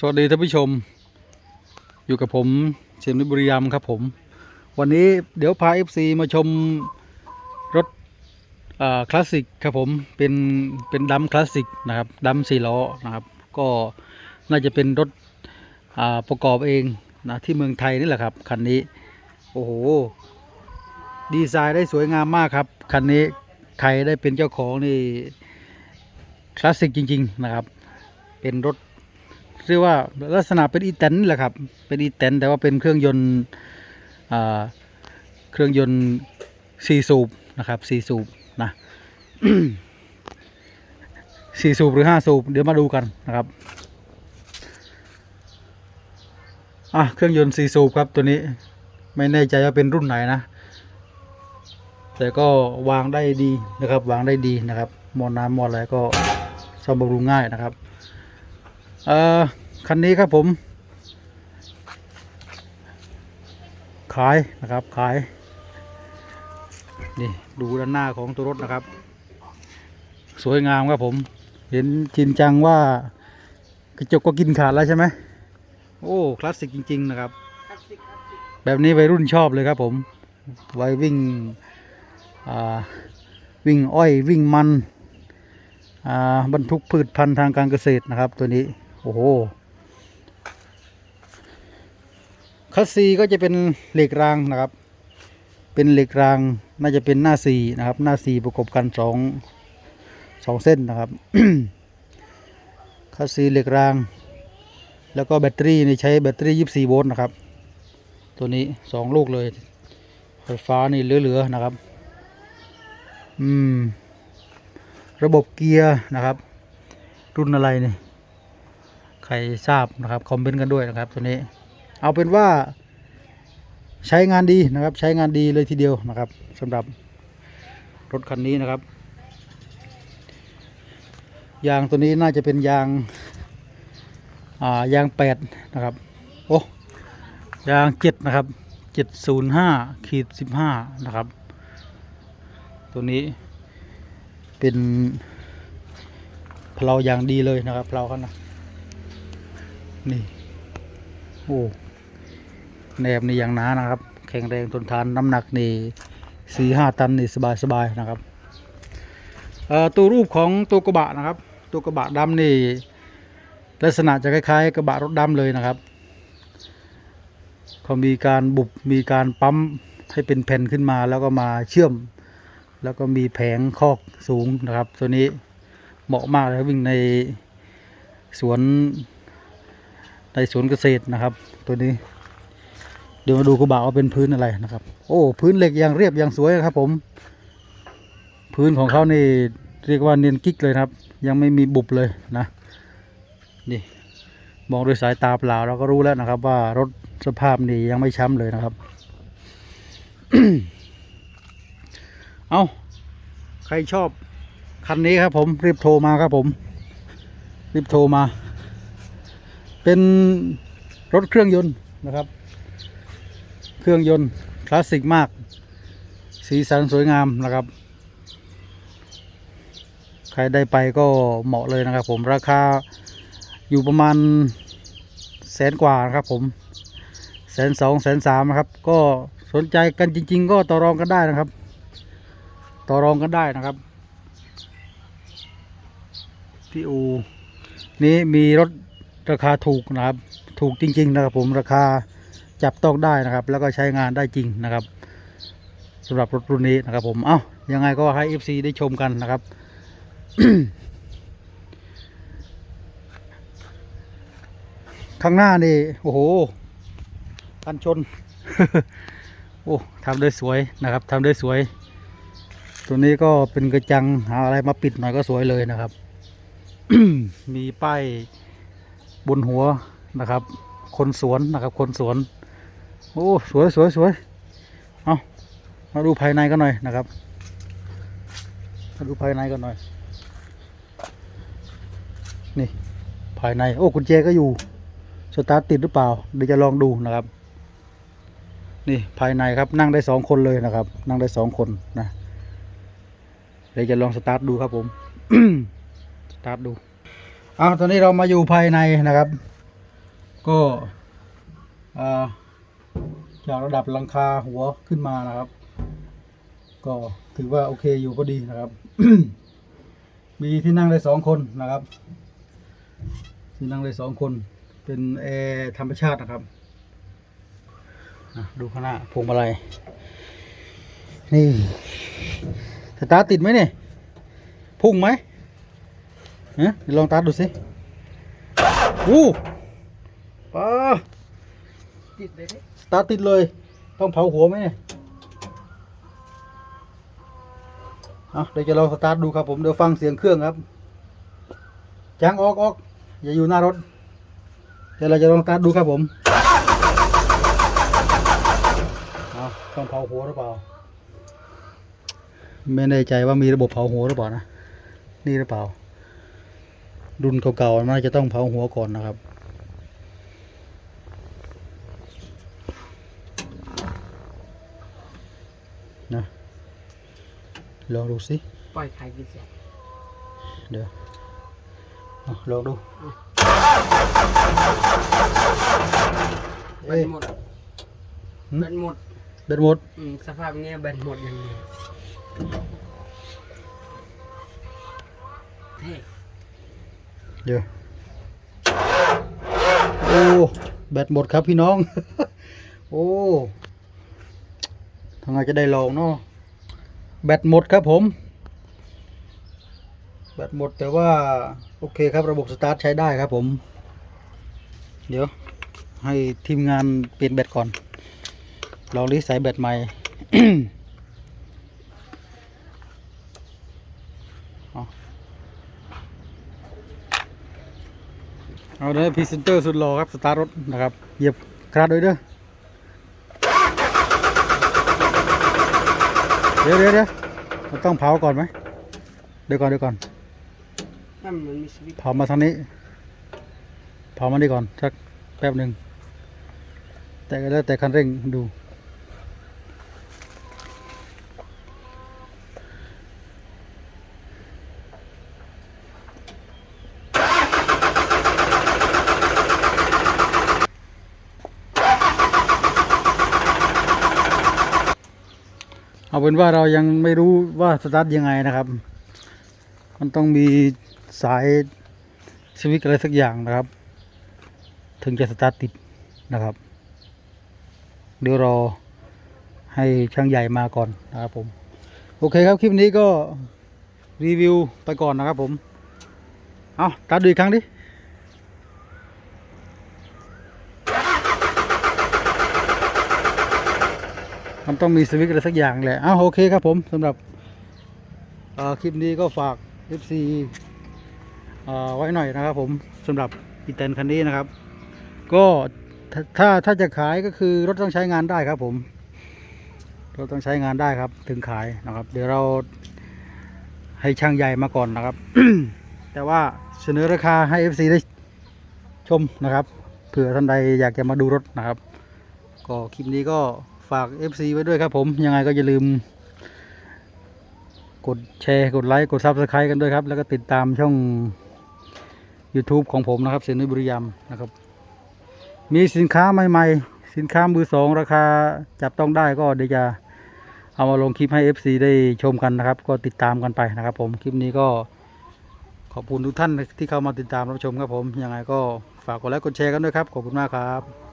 สวัสดีท่านผู้ชม อยู่กับผมเชนวิบุรีรัมครับผม วันนี้เดี๋ยวพา FC มาชมรถคลาสสิกครับผมเป็นเป็นดัมคลาสสิกนะครับดัมสี่ล้อนะครับ ก็น่าจะเป็นรถประกอบเองนะที่เมืองไทยนี่แหละครับคันนี้โอ้โหดีไซน์ได้สวยงามมากครับคันนี้ใครได้เป็นเจ้าของนี่คลาสสิกจริง ๆนะครับ เป็นรถ เรียกว่าลักษณะเป็นอีแตนแหละครับ เป็นอีแตนแต่ว่าเป็นเครื่องยนต์เครื่องยนต์สี่สูบนะครับสี่สูบนะสี่สูบหรือห้าสูบเดี๋ยวมาดูกันนะครับอะเครื่องยนต์สี่สูบครับตัวนี้ไม่แน่ใจว่าเป็นรุ่นไหนนะ แต่ก็วางได้ดีนะครับ วางได้ดีนะครับหมอน้ำหมออะไรก็ซ่อมบำรุงง่ายนะครับ เอ่อคันนี้ครับผม ขายนะครับขาย นี่ดูด้านหน้าของตัวรถนะครับ สวยงามครับผม เห็นจรินจังว่ากระจกก็กินขาดแล้วใช่ไหมโอ้คลาสสิกจริง ๆ นะครับ แบบนี้วัยรุ่นชอบเลยครับผมไว้วิ่งวิ่งอ้อยวิ่งมันบรรทุกพืชพันธุ์ทางการเกษตรนะครับตัวนี้ โอ้โหคัสซีก็จะเป็นเหล็กรางนะครับ เป็นเหล็กรางน่าจะเป็นหน้าสี่นะครับ หน้าสี่ประกบกันสองสองเส้นนะครับคัสซีเหล็กราง แล้วก็แบตเตอรี่นี่ใช้แบตเตอรี่ 24 โวลต์นะครับ ตัวนี้สองลูกเลย ไฟฟ้านี่เหลือๆนะครับ อืม ระบบเกียร์นะครับ รุ่นอะไรนี่ ใครทราบนะครับคอมเมนต์กันด้วยนะครับตัวนี้ เอาเป็นว่าใช้งานดีนะครับ ใช้งานดีเลยทีเดียวนะครับสำหรับรถคันนี้นะครับ ยางตัวนี้น่าจะเป็นยางอ่ายางแปดนะครับโอ้ยางเจ็ดนะครับเจ็ดศูนย์ห้าขีดสิบห้านะครับ ตัวนี้เป็นเพลายางดีเลยนะครับเพลาเขานะ นี่ โอ้แหนบนี่อย่างหนานะครับ แข็งแรงทนทานน้ำหนักนี่สี่ห้าตันนี่สบายสบายๆนะครับตัวรูปของตัวกระบะนะครับ ตัวกระบะดำนี่ลักษณะจะคล้ายๆ กระบะรถดำเลยนะครับเขามีการบุบมีการปั๊มให้เป็นแผ่นขึ้นมาแล้วก็มาเชื่อม แล้วก็มีแผงคอกสูงนะครับ ตัวนี้เหมาะมากเลยวิ่งในสวน ในสวนเกษตรนะครับ ตัวนี้ เดี๋ยวมาดูกระบะว่าเป็นพื้นอะไรนะครับ โอ้พื้นเหล็กอย่างเรียบอย่างสวยนะครับ ผม พื้นของเขานี่เรียกว่าเนียนกิ๊กเลยครับ ยังไม่มีบุบเลยนะนี่มองด้วยสายตาเปล่าเราก็รู้แล้วนะครับ ว่ารถสภาพนี่ยังไม่ช้ำเลยนะครับ เอาใครชอบคันนี้ครับผมรีบโทรมาครับผม รีบโทรมา เป็นรถเครื่องยนต์นะครับ เครื่องยนต์คลาสสิกมาก สีสันสวยงามนะครับ ใครได้ไปก็เหมาะเลยนะครับ ผมราคาอยู่ประมาณแสนกว่านะครับ ผมแสนสองแสนสามนะครับ ก็สนใจกันจริง ๆ ก็ต่อรองกันได้นะครับ ต่อรองกันได้นะครับที่อูนี้มีรถ ราคาถูกนะครับ ถูกจริง ๆ นะครับ ผมราคาจับต้องได้นะครับ แล้วก็ใช้งานได้จริงนะครับสำหรับรถรุ่นนี้นะครับ ผมเอ้ายังไงก็ให้ FC ได้ชมกันนะครับข้างหน้านี่โอ้โหกันชน โอ้ทำได้สวยนะครับทำได้สวย ตัวนี้ก็เป็นกระจังหาอะไรมาปิดหน่อยก็สวยเลยนะครับ มีป้าย บนหัวนะครับ คนสวนนะครับ คนสวน โอ้สวยสวยสวยเอามาดูภายในกันหน่อยนะครับ มาดูภายในกันหน่อย นี่ภายใน โอ้กุญแจก็อยู่สตาร์ทติดหรือเปล่าเดี๋ยวจะลองดูนะครับ นี่ภายในครับนั่งได้สองคนเลยนะครับ นั่งได้สองคนนะเดี๋ยวจะลองสตาร์ทดูครับผม สตาร์ทดู อ้าวตอนนี้เรามาอยู่ภายในนะครับ ก็อ่าจากระดับหลังคาหัวขึ้นมานะครับ ก็ถือว่าโอเคอยู่ก็ดีนะครับ มีที่นั่งได้สองคนนะครับ ที่นั่งได้สองคน เป็นแอร์ธรรมชาตินะครับอะดูข้างหน้าพวงมาลัยนี่สตาร์ติดไหมเนี่ยพุ่งไหม ฮะเดี๋ยวลองตาร์ทดูสิอู้ป้าติดเลยตาร์ทติดเลย ต้องเผาหัวไหมเนี่ยเอาเดี๋ยวจะลองสตาร์ทดูครับผม เดี๋ยวฟังเสียงเครื่องครับจางออกออกอย่าอยู่หน้ารถ เดี๋ยวเราจะลองสตาร์ทดูครับผมเอาต้องเผาหัวหรือเปล่า ไม่แน่ใจว่ามีระบบเผาหัวหรือเปล่านะ นี่หรือเปล่า รุ่นเก่าๆมันน่าจะต้องเผาหัวก่อนนะครับ นะลองดูสิ ปล่อยใครกินเสียเดี๋ยวเอาลองดูแบเอ้ยนหมดหืมแบนหมดเบ็ดหมดอืมสภาพเงี้ยแบนหมดอย่างนี้เท่ เดี๋ยวโอ้แบตหมดครับพี่น้อง โอ้ทางไงจะได้ลองเนาะแบตหมดครับผม แบตหมดแต่ว่า โอเคครับระบบสตาร์ทใช้ได้ครับผม เดี๋ยว ให้ทีมงานเปลี่ยนแบตก่อนลองรีสายแบตใหม่ เอา เอาเลยพรีเซนเตอร์สุดหล่อครับ สตาร์ทรถนะครับ เหยียบคลาดด้วยเด้อ เดี๋ยวเดี๋ยวเดี๋ยวเราต้องเผาก่อนไหม เดี๋ยวก่อนเดี๋ยวก่อน นั่นมันมีสวิตช์เผามาทางนี้ เผามานี่ก่อนสักแป๊บหนึ่ง แต่ก็แล้วแต่คันเร่งดู เอาเป็นว่าเรายังไม่รู้ว่าสตาร์ทยังไงนะครับ มันต้องมีสายสวิตช์อะไรสักอย่างนะครับ ถึงจะสตาร์ทติดนะครับ เดี๋ยวรอให้ช่างใหญ่มาก่อนนะครับผม โอเคครับคลิปนี้ก็รีวิวไปก่อนนะครับผม เอาตัดดูอีกครั้งดิ มันต้องมีสวิตช์อะไรสักอย่างแหละอ้าวโอเคครับผมสำหรับคลิปนี้ก็ฝาก FC เอ่อไว้หน่อยนะครับผมสำหรับอีแตนคันนี้นะครับ ก็ถ้าถ้าถ้าจะขายก็คือรถต้องใช้งานได้ครับผมรถต้องใช้งานได้ครับ ถึงขายนะครับ เดี๋ยวเราให้ช่างใหญ่มาก่อนนะครับ แต่ว่าเสนอราคาให้ FC ได้ชมนะครับเผื่อท่านใดอยากจะมาดูรถนะครับ ก็คลิปนี้ก็ ฝาก FC ไว้ด้วยครับผม ยังไงก็อย่าลืม กดแชร์ กดไลค์ กด Subscribe กันด้วยครับ แล้วก็ติดตามช่อง YouTube ของผมนะครับเซนุยบุรีรัมนะครับ มีสินค้าใหม่ ๆ สินค้ามือสองราคาจับต้องได้ก็เดี๋ยวจะเอามาลงคลิปให้ FC ได้ชมกันนะครับ ก็ติดตามกันไปนะครับ ผมคลิปนี้ก็ขอบคุณทุกท่านที่เข้ามาติดตามรับชมครับผมยังไงก็ฝากกดไลค์กดแชร์กันด้วยครับ ขอบคุณมากครับ